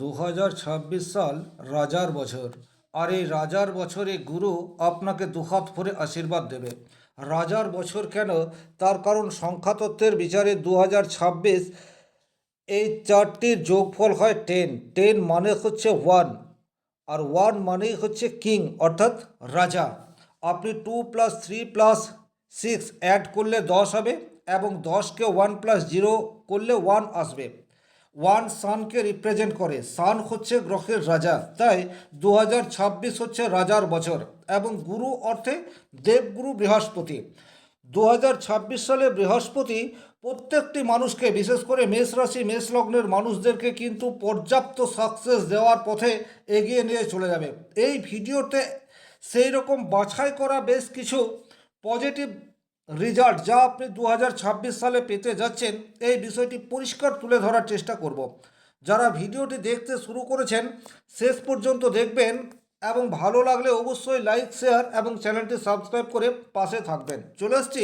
দু হাজার ছাব্বিশ সাল রাজার বছর। আর এই রাজার বছরে গুরু আপনাকে দুহাত ভরে আশীর্বাদ দেবে। রাজার বছর কেন? তার কারণ সংখ্যাতত্ত্বের বিচারে দু হাজার ছাব্বিশ এই চারটির যোগফল হয় টেন টেন মানে হচ্ছে ওয়ান আর ওয়ান মানেই হচ্ছে কিং অর্থাৎ রাজা। আপনি two plus three plus six add করলে দশ হবে এবং দশকে ওয়ান প্লাস জিরো করলে ওয়ান আসবে। ওয়ান সানকে রিপ্রেজেন্ট করে। সান হচ্ছে গ্রহের রাজা, তাই দু হাজার ছাব্বিশ হচ্ছে রাজার বছর এবং গুরু অর্থে দেবগুরু বৃহস্পতি। দু হাজার ছাব্বিশ সালে বৃহস্পতি প্রত্যেকটি মানুষকে, বিশেষ করে মেষ রাশি, মেষ লগ্নের মানুষদেরকে কিন্তু পর্যাপ্ত সাকসেস দেওয়ার পথে এগিয়ে নিয়ে চলে যাবে। এই ভিডিওতে সেই রকম বাছাই করা বেশ কিছু পজিটিভ রেজাল্ট যা আপনি দু হাজার ছাব্বিশ সালে পেতে যাচ্ছেন, এই বিষয়টি পরিষ্কার তুলে ধরার চেষ্টা করব। যারা ভিডিওটি দেখতে শুরু করেছেন, শেষ পর্যন্ত দেখবেন এবং ভালো লাগলে অবশ্যই লাইক, শেয়ার এবং চ্যানেলটি সাবস্ক্রাইব করে পাশে থাকবেন। চলে আসছি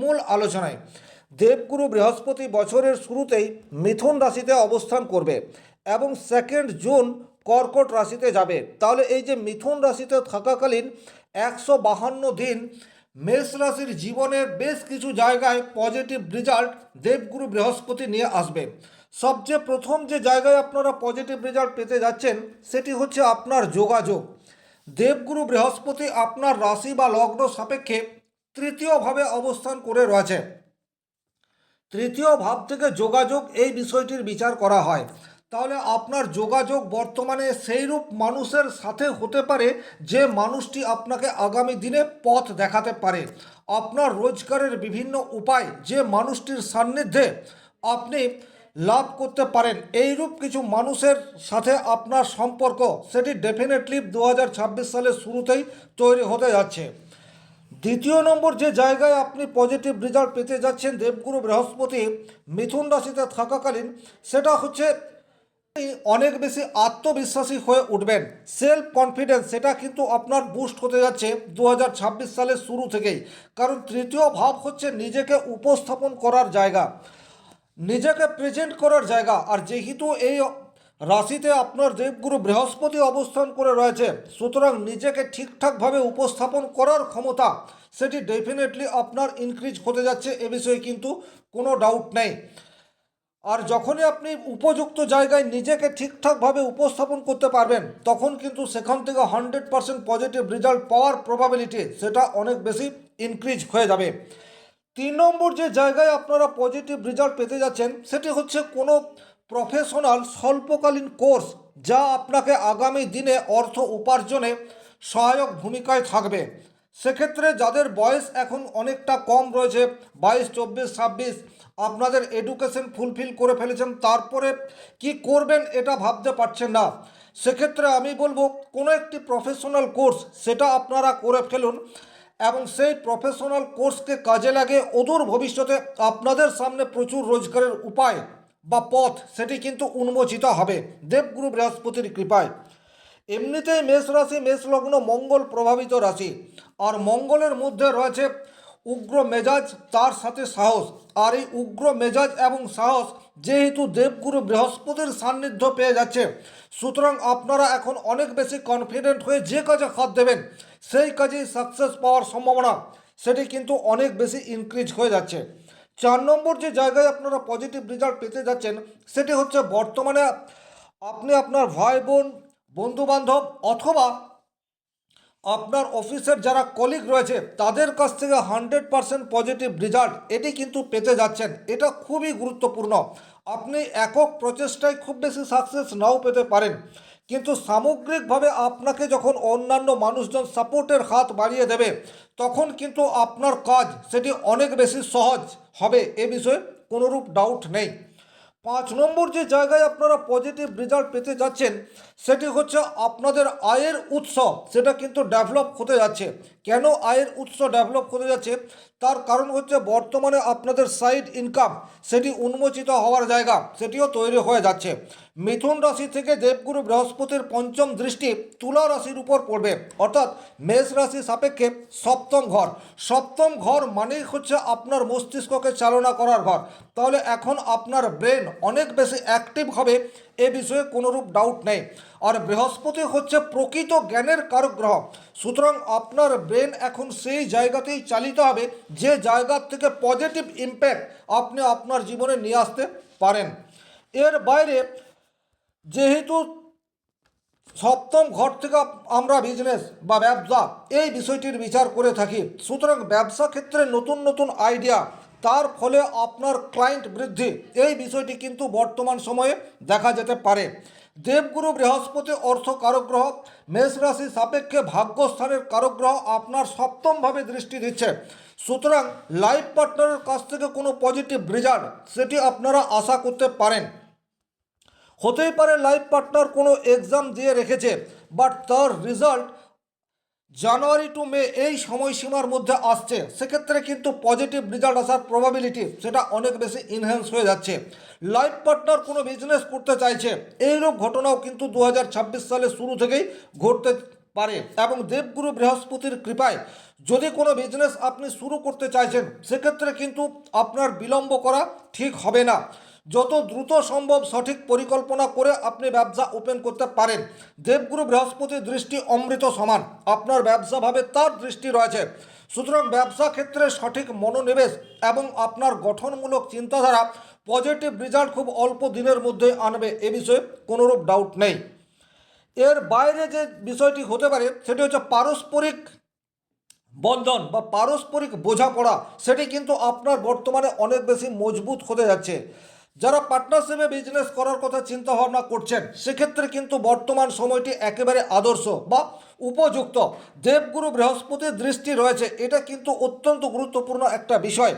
মূল আলোচনায়। দেবগুরু বৃহস্পতি বছরের শুরুতেই মিথুন রাশিতে অবস্থান করবে এবং সেকেন্ড জুন কর্কট রাশিতে যাবে। তাহলে এই যে মিথুন রাশিতে থাকাকালীন একশো বাহান্ন দিন মেষ রাশির জীবনের বেশ কিছু জায়গায় পজিটিভ রেজাল্ট দেবগুরু বৃহস্পতি নিয়ে আসবে। সবচেয়ে প্রথম যে জায়গায় আপনারা পজিটিভ রেজাল্ট পেতে যাচ্ছেন, সেটি হচ্ছে আপনার যোগাযোগ। দেবগুরু বৃহস্পতি আপনার রাশি বা লগ্ন সাপেক্ষে তৃতীয়ভাবে অবস্থান করে রয়েছে। তৃতীয় ভাব থেকে যোগাযোগ এই বিষয়টির বিচার করা হয়। তাহলে আপনার যোগাযোগ বর্তমানে সেইরূপ মানুষের সাথে হতে পারে যে মানুষটি আপনাকে আগামী দিনে পথ দেখাতে পারে। আপনার রোজগারের বিভিন্ন উপায় যে মানুষটির সান্নিধ্যে আপনি লাভ করতে পারেন, এইরূপ কিছু মানুষের সাথে আপনার সম্পর্ক, সেটি ডেফিনেটলি দু হাজার ছাব্বিশ সালের শুরুতেই তৈরি হতে যাচ্ছে। দ্বিতীয় নম্বর যে জায়গায় আপনি পজিটিভ রেজাল্ট পেতে যাচ্ছেন দেবগুরু বৃহস্পতি, মিথুন রাশিতে থাকাকালীন, সেটা হচ্ছে অনেক বেশি আত্মবিশ্বাসী হয়ে উঠবেন। সেলফ কনফিডেন্স সেটা কিন্তু আপনার বুস্ট হতে যাচ্ছে দু হাজার ছাব্বিশ সালের শুরু থেকেই। কারণ তৃতীয় ভাব হচ্ছে নিজেকে উপস্থাপন করার জায়গা, নিজেকে প্রেজেন্ট করার জায়গা। আর যেহেতু এই রাশিতে আপনার দেবগুরু বৃহস্পতি অবস্থান করে রয়েছে, সুতরাং নিজেকে ঠিকঠাকভাবে উপস্থাপন করার ক্ষমতা, সেটি ডেফিনেটলি আপনার ইনক্রিজ হতে যাচ্ছে এ বিষয়ে কিন্তু কোনো ডাউট নেই। আর যখনই আপনি উপযুক্ত জায়গায় নিজেকে ঠিকঠাকভাবে উপস্থাপন করতে পারবেন, তখন কিন্তু সেখান থেকে হান্ড্রেড পার্সেন্ট পজিটিভ রেজাল্ট পাওয়ার প্রবাবিলিটি সেটা অনেক বেশি ইনক্রিজ হয়ে যাবে। তিন নম্বর যে জায়গায় আপনারা পজিটিভ রেজাল্ট পেতে যাচ্ছেন, সেটি হচ্ছে কোনো প্রফেশনাল স্বল্পকালীন কোর্স যা আপনাকে আগামী দিনে অর্থ উপার্জনে সহায়ক ভূমিকায় থাকবে। সেক্ষেত্রে যাদের বয়স এখন অনেকটা কম রয়েছে, বাইশ, চব্বিশ, ছাব্বিশ আপনাদের এডুকেশন ফুলফিল করে ফেলেছেন, তারপরে কি করবেন এটা ভাবতে পারছেন না। সেক্ষেত্রে আমি বলব, কোনো একটি প্রফেশনাল কোর্স সেটা আপনারা করে ফেলুন এবং সেই প্রফেশনাল কোর্সকে কাজে লাগে অদূর ভবিষ্যতে আপনাদের সামনে প্রচুর রোজগারের উপায় বা পথ সেটি কিন্তু উন্মোচিত হবে। দেবগুরু বৃহস্পতির কৃপায়। এমনিতেই মেষ রাশি, মেষ লগ্ন, মঙ্গল প্রভাবিত রাশি। আর মঙ্গলের মধ্যে রয়েছে উগ্র মেজাজ, তার সাথে সাহস। আর এই উগ্র মেজাজ এবং সাহস যেহেতু দেবগুরু বৃহস্পতির সান্নিধ্য পেয়ে যাচ্ছে, সুতরাং আপনারা এখন অনেক বেশি কনফিডেন্ট হয়ে যে কাজে হাত দেবেন, সেই কাজেই সাকসেস পাওয়ার সম্ভাবনা, সেটি কিন্তু অনেক বেশি ইনক্রিজ হয়ে যাচ্ছে। চার নম্বর যে জায়গায় আপনারা পজিটিভ রেজাল্ট পেতে যাচ্ছেন, সেটি হচ্ছে বর্তমানে আপনি আপনার ভাই বোন বন্ধুবান্ধব অথবা আপনার অফিসের যারা কলিগ রয়েছে, তাদের কাছ থেকে হান্ড্রেড পারসেন্ট পজিটিভ রেজাল্ট এটি কিন্তু পেতে যাচ্ছেন। এটা খুবই গুরুত্বপূর্ণ। আপনি একক প্রচেষ্টায় খুব বেশি সাকসেস নাও পেতে পারেন। কিন্তু সামগ্রিকভাবে আপনাকে যখন অন্যান্য মানুষজন সাপোর্টের হাত বাড়িয়ে দেবে, তখন কিন্তু আপনার কাজ সেটি অনেক বেশি সহজ হবে। এ বিষয়ে কোনোরূপ ডাউট নেই। পাঁচ নম্বর যে জায়গায় আপনারা পজিটিভ রেজাল্ট পেতে যাচ্ছেন, সেটি হচ্ছে আপনাদের আয়ের উৎস। সেটা কিন্তু ডেভেলপ হতে যাচ্ছে। কেন আয়ের উৎস ডেভেলপ হতে যাচ্ছে? তার কারণ হচ্ছে বর্তমানে আপনাদের সাইড ইনকাম সেটি উন্মোচিত হওয়ার জায়গা, সেটিও তৈরি হয়ে যাচ্ছে। মিথুন রাশি থেকে দেবগুরু বৃহস্পতির পঞ্চম দৃষ্টি তুলা রাশির উপর পড়বে। অর্থাৎ মেষ রাশি সাপেক্ষে সপ্তম ঘর। সপ্তম ঘর মানেই হচ্ছে আপনার মস্তিষ্ককে চালনা করার ঘর। তাহলে এখন আপনার ব্রেন অনেক বেশি অ্যাক্টিভ হবে এ বিষয়ে কোনোরূপ ডাউট নেই। আর বৃহস্পতি হচ্ছে প্রকৃত জ্ঞানের কারক গ্রহ সুতরাং আপনার ব্রেন এখন সেই জায়গাতেই চালিত হবে, যে জায়গার থেকে পজিটিভ ইম্প্যাক্ট আপনি আপনার জীবনে নিয়ে আসতে পারেন। এর বাইরে যেহেতু সপ্তম ঘর থেকে আমরা বিজনেস বা ব্যবসা এই বিষয়টির বিচার করে থাকি। সুতরাং ব্যবসা ক্ষেত্রে নতুন নতুন আইডিয়া তার ফলে আপনার ক্লায়েন্ট বৃদ্ধি। এই বিষয়টি কিন্তু বর্তমান সময়ে দেখা যেতে পারে। দেবগুরু বৃহস্পতি অর্থ কারগ্রহ, মেষ রাশি সাপেক্ষে ভাগ্যস্থানের কারগ্রহ আপনার সপ্তমভাবে দৃষ্টি দিচ্ছে। সুতরাং লাইফ পার্টনারের কাছ থেকে কোনো পজিটিভ রেজাল্ট সেটি আপনারা আশা করতে পারেন। হতেই পারে লাইফ পার্টনার কোনো এক্সাম দিয়ে রেখেছে বাট তার রেজাল্ট জানুয়ারি টু মে এই সময়সীমার মধ্যে আসছে। সেক্ষেত্রে কিন্তু পজিটিভ রেজাল্ট আসার প্রবাবিলিটি সেটা অনেক বেশি ইনহ্যান্স হয়ে যাচ্ছে। লাইফ পার্টনার কোনো বিজনেস করতে চাইছে, এইরূপ ঘটনাও কিন্তু দু সালের শুরু থেকেই ঘটতে পারে এবং দেবগুরু বৃহস্পতির কৃপায় যদি কোনো বিজনেস আপনি শুরু করতে চাইছেন, সেক্ষেত্রে কিন্তু আপনার বিলম্ব করা ঠিক হবে না। যত দ্রুত সম্ভব সঠিক পরিকল্পনা করে আপনি ব্যবসা ওপেন করতে পারেন। দেবগুরু বৃহস্পতির দৃষ্টি অমৃত সমান। আপনার ব্যবসাভাবে তার দৃষ্টি রয়েছে। সুতরাং ব্যবসা ক্ষেত্রে সঠিক মনোনিবেশ এবং আপনার গঠনমূলক চিন্তাধারা পজিটিভ রেজাল্ট খুব অল্প দিনের মধ্যে আনবে এ বিষয়ে কোনোরূপ ডাউট নেই। এর বাইরে যে বিষয়টি হতে পারে, সেটি হচ্ছে পারস্পরিক বন্ধন বা পারস্পরিক বোঝাপড়া। সেটি কিন্তু আপনার বর্তমানে অনেক বেশি মজবুত হতে যাচ্ছে। যারা পার্টনারশিপে বিজনেস করার কথা চিন্তা ভাবনা করছেন, সেক্ষেত্রে কিন্তু বর্তমান সময়টি একেবারে আদর্শ বা উপযুক্ত। দেবগুরু বৃহস্পতির দৃষ্টি রয়েছে, এটা কিন্তু অত্যন্ত গুরুত্বপূর্ণ একটা বিষয়।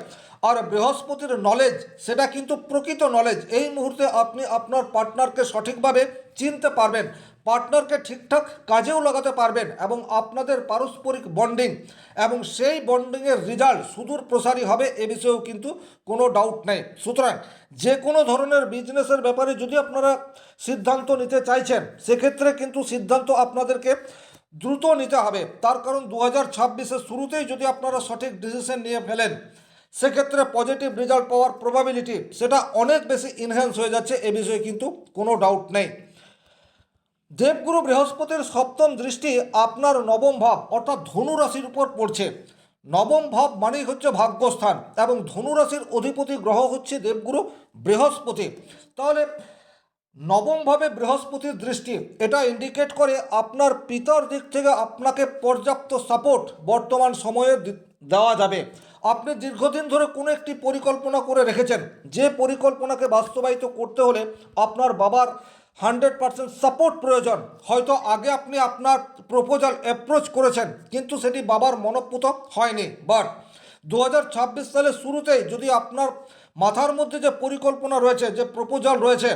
আর বৃহস্পতির নলেজ সেটা কিন্তু প্রকৃত নলেজ এই মুহূর্তে আপনি আপনার পার্টনারকে সঠিকভাবে চিনতে পারবেন। পার্টনারকে ঠিকঠাক কাজেও লাগাতে পারবেন এবং আপনাদের পারস্পরিক বন্ডিং এবং সেই বন্ডিংয়ের রেজাল্ট সুদূর প্রসারী হবে এ বিষয়েও কিন্তু কোনো ডাউট নেই। সুতরাং যে কোনো ধরনের বিজনেসের ব্যাপারে যদি আপনারা সিদ্ধান্ত নিতে চাইছেন, সেক্ষেত্রে কিন্তু সিদ্ধান্ত আপনাদেরকে দ্রুত নিতে হবে। তার কারণ দু হাজার শুরুতেই যদি আপনারা সঠিক ডিসিশন নিয়ে ফেলেন, সেক্ষেত্রে পজিটিভ রেজাল্ট পাওয়ার প্রবাবিলিটি সেটা অনেক বেশি ইনহ্যান্স হয়ে যাচ্ছে এ বিষয়ে কিন্তু কোনো ডাউট নেই। দেবগুরু বৃহস্পতির সপ্তম দৃষ্টি আপনার নবম ভাব, অর্থাৎ ধনুরাশির উপর পড়ছে। নবম ভাব মানেই হচ্ছে ভাগ্যস্থান এবং ধনুরাশির অধিপতি গ্রহ হচ্ছে দেবগুরু বৃহস্পতি। তাহলে নবমভাবে বৃহস্পতির দৃষ্টি, এটা ইন্ডিকেট করে আপনার পিতার দিক থেকে আপনাকে পর্যাপ্ত সাপোর্ট বর্তমান সময়ে দেওয়া যাবে। আপনি দীর্ঘদিন ধরে কোনো একটি পরিকল্পনা করে রেখেছেন। যে পরিকল্পনাকে বাস্তবায়িত করতে হলে আপনার বাবার হান্ড্রেড পার্সেন্ট সাপোর্ট প্রয়োজন। হয়তো আগে আপনি আপনার প্রপোজাল অ্যাপ্রোচ করেছেন, কিন্তু সেটি বাবার মনঃপুত হয়নি। বাট দু হাজার ছাব্বিশ সালের শুরুতেই যদি আপনার মাথার মধ্যে যে পরিকল্পনা রয়েছে, যে প্রপোজাল রয়েছে,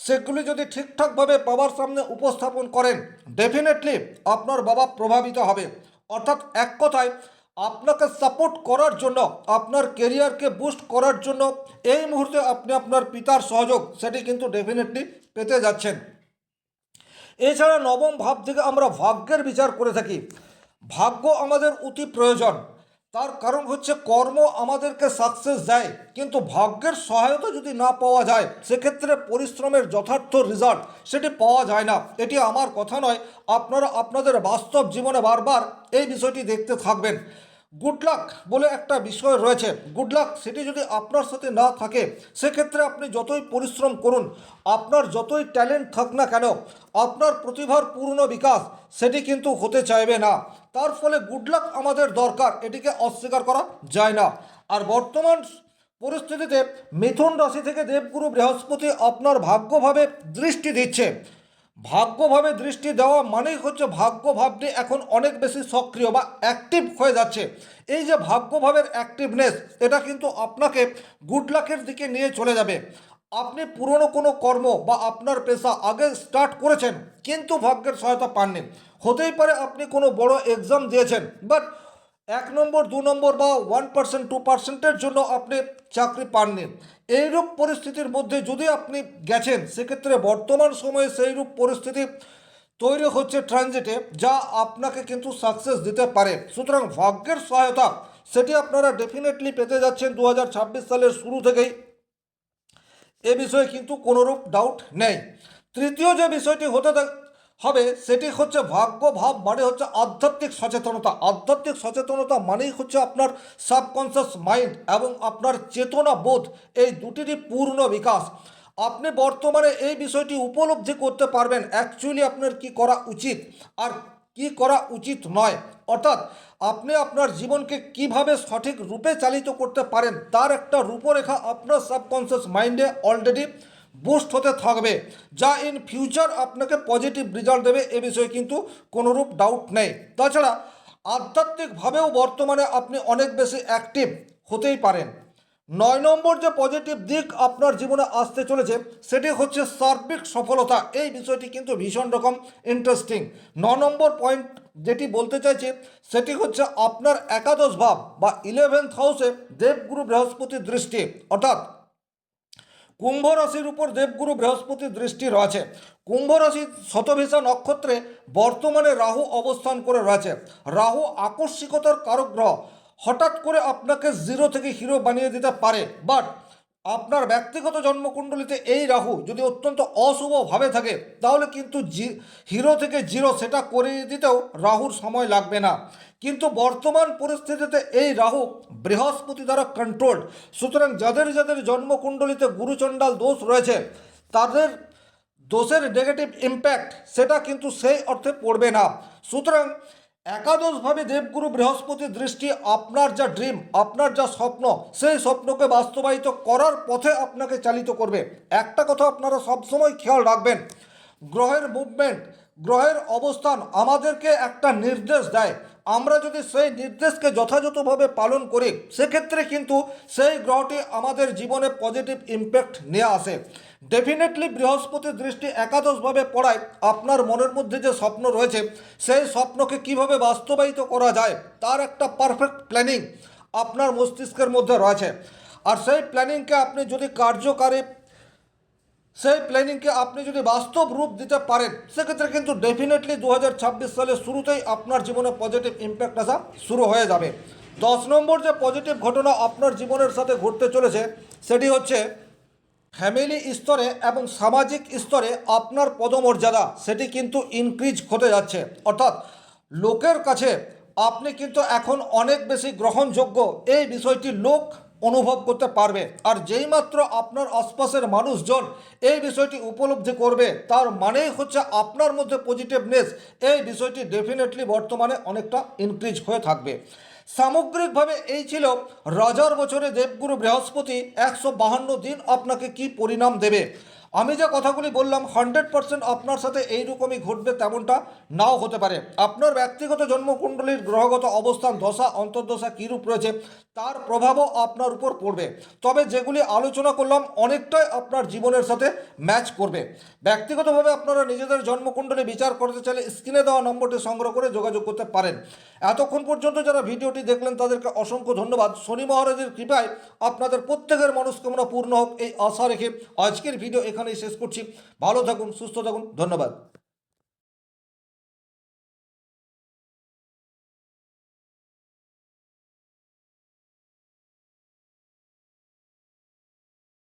সেগুলি যদি ঠিকঠাকভাবে বাবার সামনে উপস্থাপন করেন ডেফিনেটলি আপনার বাবা প্রভাবিত হবে। অর্থাৎ এক কথায় আপনাকে সাপোর্ট করার জন্য, আপনার কেরিয়ারকে বুস্ট করার জন্য এই মুহূর্তে আপনি আপনার পিতার সহযোগ, সেটি কিন্তু ডেফিনেটলি পেতে যাচ্ছেন। এছাড়া নবম ভাব থেকে আমরা ভাগ্যের বিচার করে থাকি। ভাগ্য আমাদের অতি প্রয়োজন। তার কারণ হচ্ছে কর্ম আমাদেরকে সাকসেস দেয়, কিন্তু ভাগ্যের সহায়তা যদি না পাওয়া যায়, সেক্ষেত্রে পরিশ্রমের যথার্থ রেজাল্ট সেটি পাওয়া যায় না। এটি আমার কথা নয়, আপনারা আপনাদের বাস্তব জীবনে বারবার এই বিষয়টি দেখতে থাকবেন। গুড লাক বলে একটা বিষয় রয়েছে। গুড লাক সেটি যদি আপনার সাথে না থাকে, সেক্ষেত্রে আপনি যতই পরিশ্রম করুন, আপনার যতই ট্যালেন্ট থাক না কেন, আপনার প্রতিভার পূর্ণ বিকাশ সেটি কিন্তু হতে চাইবে না। তার ফলে গুড লাক আমাদের দরকার, এটিকে অস্বীকার করা যায় না। আর বর্তমান পরিস্থিতিতে মিথুন রাশি থেকে দেবগুরু বৃহস্পতি আপনার ভাগ্যভাবে দৃষ্টি দিচ্ছে। ভাগ্যভাবে দৃষ্টি দেওয়া মানেই হচ্ছে ভাগ্যভাবটি এখন অনেক বেশি সক্রিয় বা অ্যাক্টিভ হয়ে যাচ্ছে। এই যে ভাগ্যভাবের অ্যাক্টিভনেস এটা কিন্তু আপনাকে গুড লাকের দিকে নিয়ে চলে যাবে। আপনি পুরনো কোনো কর্ম বা আপনার পেশা আগে স্টার্ট করেছেন, কিন্তু ভাগ্যের সহায়তা পাননি। হতেই পারে আপনি কোনো বড় এক্সাম দিয়েছেন বাট এক নম্বর, দু নম্বর বা ওয়ান পার্সেন্ট টু পার্সেন্টের জন্য আপনি চাকরি পাননি। এইরূপ পরিস্থিতির মধ্যে যদি আপনি গেছেন, সেক্ষেত্রে বর্তমান সময়ে সেইরূপ পরিস্থিতি তৈরি হচ্ছে ট্রানজিটে যা আপনাকে কিন্তু সাকসেস দিতে পারে। সুতরাং ভাগ্যের সহায়তা, সেটি আপনারা ডেফিনেটলি পেতে যাচ্ছেন দু হাজার ছাব্বিশ সালের শুরু থেকেই। এ বিষয়ে কিন্তু কোনোরূপ ডাউট নেই। তৃতীয় যে বিষয়টি হতে হবে, সেটি হচ্ছে ভাগ্য ভাব মানে হচ্ছে আধ্যাত্মিক সচেতনতা। আধ্যাত্মিক সচেতনতা মানেই হচ্ছে আপনার সাবকনসিয়াস মাইন্ড এবং আপনার চেতনা বোধ। এই দুটিরই পূর্ণ বিকাশ। আপনি বর্তমানে এই বিষয়টি উপলব্ধি করতে পারবেন। অ্যাকচুয়ালি আপনার কি করা উচিত আর কি করা উচিত নয়। অর্থাৎ আপনি আপনার জীবনকে কীভাবে সঠিক রূপে চালিত করতে পারেন, তার একটা রূপরেখা আপনার সাবকনসিয়াস মাইন্ডে অলরেডি বুস্ট হতে থাকবে, যা ইন ফিউচার আপনাকে পজিটিভ রেজাল্ট দেবে এ বিষয়ে কিন্তু কোনোরূপ ডাউট নেই। তাছাড়া আধ্যাত্মিকভাবেও বর্তমানে আপনি অনেক বেশি অ্যাক্টিভ হতেই পারেন। নয় নম্বর যে পজিটিভ দিক আপনার জীবনে আসতে চলেছে, সেটি হচ্ছে সার্বিক সফলতা। এই বিষয়টি কিন্তু ভীষণ রকম ইন্টারেস্টিং ন নম্বর পয়েন্ট যেটি বলতে চাইছি, সেটি হচ্ছে আপনার একাদশ ভাব বা ইলেভেন্থ হাউসে দেবগুরু বৃহস্পতির দৃষ্টি। অর্থাৎ কুম্ভ রাশির উপর দেবগুরু বৃহস্পতির দৃষ্টি রয়েছে। কুম্ভ রাশির শতভিষা নক্ষত্রে বর্তমানে রাহু অবস্থান করে রয়েছে। রাহু আকস্মিকতার কারক গ্রহ। হঠাৎ করে আপনাকে জিরো থেকে হিরো বানিয়ে দিতে পারে। বাট আপনার ব্যক্তিগত জন্মকুণ্ডলিতে এই রাহু যদি অত্যন্ত অশুভভাবে থাকে, তাহলে কিন্তু হিরো থেকে জিরো সেটা করে দিতেও রাহুর সময় লাগবে না। কিন্তু বর্তমান পরিস্থিতিতে এই রাহু বৃহস্পতি দ্বারা কন্ট্রোলড সুতরাং যাদের যাদের জন্মকুণ্ডলিতে গুরুচণ্ডাল দোষ রয়েছে, তাদের দোষের নেগেটিভ ইম্প্যাক্ট সেটা কিন্তু সেই অর্থে পড়বে না। সুতরাং একাদশভাবে দেবগুরু বৃহস্পতির দৃষ্টি আপনার যা ড্রিম আপনার যা স্বপ্ন, সেই স্বপ্নকে বাস্তবায়িত করার পথে আপনাকে চালিত করবে। একটা কথা আপনারা সবসময় খেয়াল রাখবেন, গ্রহের মুভমেন্ট গ্রহের অবস্থান আমাদেরকে একটা নির্দেশ দেয়। আমরা যদি সেই নির্দেশকে যথাযথভাবে পালন করি, সেক্ষেত্রে কিন্তু সেই গ্রহটি আমাদের জীবনে পজিটিভ ইম্প্যাক্ট নিয়ে আসে। ডেফিনেটলি বৃহস্পতির দৃষ্টি একাদশভাবে পড়ায়। আপনার মনের মধ্যে যে স্বপ্ন রয়েছে, সেই স্বপ্নকে কীভাবে বাস্তবায়িত করা যায়, তার একটা পারফেক্ট প্ল্যানিং আপনার মস্তিষ্কের মধ্যে রয়েছে। আর সেই প্ল্যানিংকে আপনি যদি কার্যকারী সেই প্ল্যানিংকে আপনি যদি বাস্তব রূপ দিতে পারেন, সেক্ষেত্রে কিন্তু ডেফিনেটলি দু সালের শুরুতেই আপনার জীবনে পজিটিভ ইম্প্যাক্ট আসা শুরু হয়ে যাবে। দশ নম্বর যে পজিটিভ ঘটনা আপনার জীবনের সাথে ঘটতে চলেছে, সেটি হচ্ছে ফ্যামিলি স্তরে এবং সামাজিক স্তরে আপনার পদমর্যাদা, সেটি কিন্তু ইনক্রিজ হতে যাচ্ছে। অর্থাৎ লোকের কাছে আপনি কিন্তু এখন অনেক বেশি গ্রহণযোগ্য। এই বিষয়টি লোক অনুভব করতে পারবে। আর যেই মাত্র আপনার আশপাশের মানুষজন এই বিষয়টি উপলব্ধি করবে, তার মানেই হচ্ছে আপনার মধ্যে পজিটিভনেস এই বিষয়টি ডেফিনেটলি বর্তমানে অনেকটা ইনক্রিজ হয়ে থাকবে। সামগ্রিকভাবে এই ছিল রাজার বছরে দেবগুরু বৃহস্পতি একশো বাহান্ন দিন আপনাকে কি পরিণাম দেবে। আমি যে কথাগুলি বললাম হান্ড্রেড পার্সেন্ট আপনার সাথে এইরকমই ঘটবে তেমনটা নাও হতে পারে। আপনার ব্যক্তিগত জন্মকুণ্ডলীর গ্রহগত অবস্থান, দশা, অন্তর্দশা কীরূপ রয়েছে তার প্রভাবও আপনার উপর পড়বে। তবে যেগুলি আলোচনা করলাম, অনেকটাই আপনার জীবনের সাথে ম্যাচ করবে। ব্যক্তিগতভাবে আপনারা নিজেদের জন্মকুণ্ডলী বিচার করতে চাইলে স্ক্রিনে দেওয়া নম্বরটি সংগ্রহ করে যোগাযোগ করতে পারেন। এতক্ষণ পর্যন্ত যারা ভিডিওটি দেখলেন, তাদেরকে অসংখ্য ধন্যবাদ। শনি মহারাজের কৃপায় আপনাদের প্রত্যেকের মনস্কামনা পূর্ণ হোক, এই আশা রেখে আজকের ভিডিও এখানেই শেষ করছি। ভালো থাকুন, সুস্থ থাকুন, ধন্যবাদ।